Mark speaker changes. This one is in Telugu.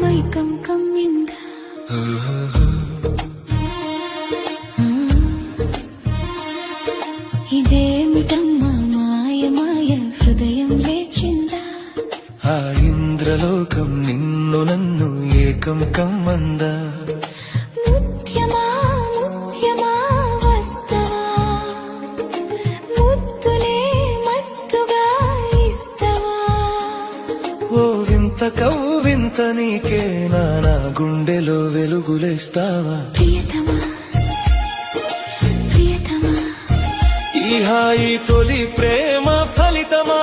Speaker 1: மயக்கம் கம்மிந்த ఇదేమిటమ్మా మాయ మాయ హృదయం లేచిందా
Speaker 2: ఆ ఇంద్రలోకం నిన్ను నన్ను ఏకం కమ్మందా వింత కవ్వింత నీకే నా గుండెలో వెలుగులేస్తావా? ఈ హాయి తొలి ప్రేమ ఫలితమా?